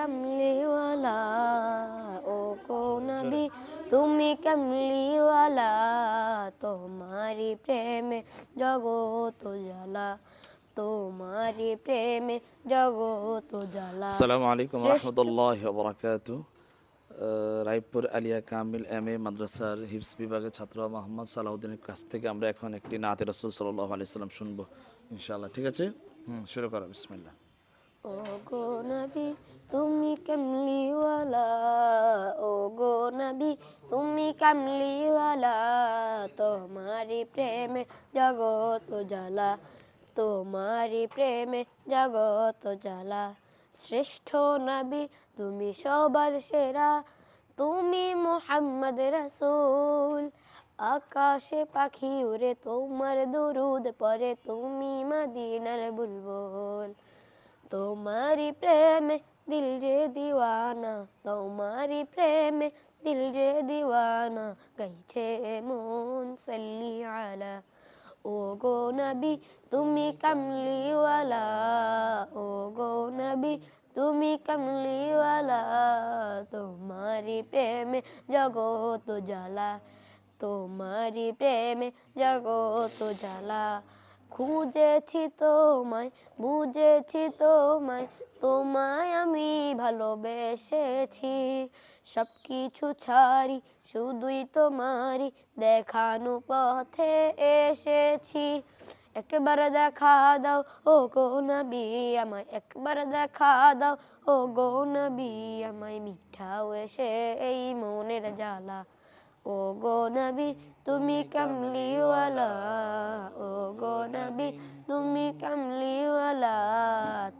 কামলিওয়ালা? ও নবী তুমি কামলিওয়ালা? তোমারি প্রেমে জগত জ্বালা তোমারি প্রেমে জগত জ্বালা। আসসালামু আলাইকুম রহমতুল্লাহ বরাকাত রায়পুর আলিয়া কামিল এম এ মাদ্রাসার হিপস বিভাগের ছাত্র মোহাম্মদ সালাউদ্দিনের কাছ থেকে আমরা এখন একটি নাতে রসুল সাল্লাহ আলাইসাল্লাম শুনব ইনশাআল্লাহ ঠিক আছে? হুম শুরু করো বিসমিল্লাহ। ও গো নবী কামলিওয়ালা? ও গো নবী, তুমি কামলিওয়ালা? তোমারি প্রেমে জগত জ্বালা তোমারি প্রেমে জগত জ্বালা শ্রেষ্ঠ নবী, তুমি সবার সেরা, তুমি মোহাম্মদ রসুল। আকাশে পাখি উড়ে তোমার দরুদ পরে তুমি মদিনার বুলবুল। তোমারি প্রেমে দিল যে দিওয়ানা তোমারি প্রেমে দিল যে দিওয়ানা গাইছে মন সাল্লি আলা ও গো নবী তুমি কামলিওয়ালা ও গো নবী তুমি কামলিওয়ালা তোমারি প্রেমে জগত জ্বালা তোমারি প্রেমে জগত জ্বালা খুঁজেছি তোমায়, বুঝেছি তোমায় তোমায় আমি ভালোবেসেছি। সব কিছু ছাড়ি, শুধুই তোমারই দেখানো পথে এসেছি। একবার দেখা দাও, ও গো নবী আমায়, একবার দেখা দাও, ও গো নবী আমায়, মিঠাও এসে এই মনের জ্বালা ও গো নবী, তুমি কামলিওয়ালা। ও গো নবী, তুমি কামলিওয়ালা।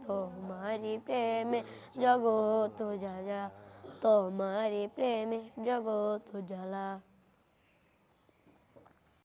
তোমারি প্রেমে জগৎ জ্বালা। তোমারি প্রেমে জগৎ জ্বালা।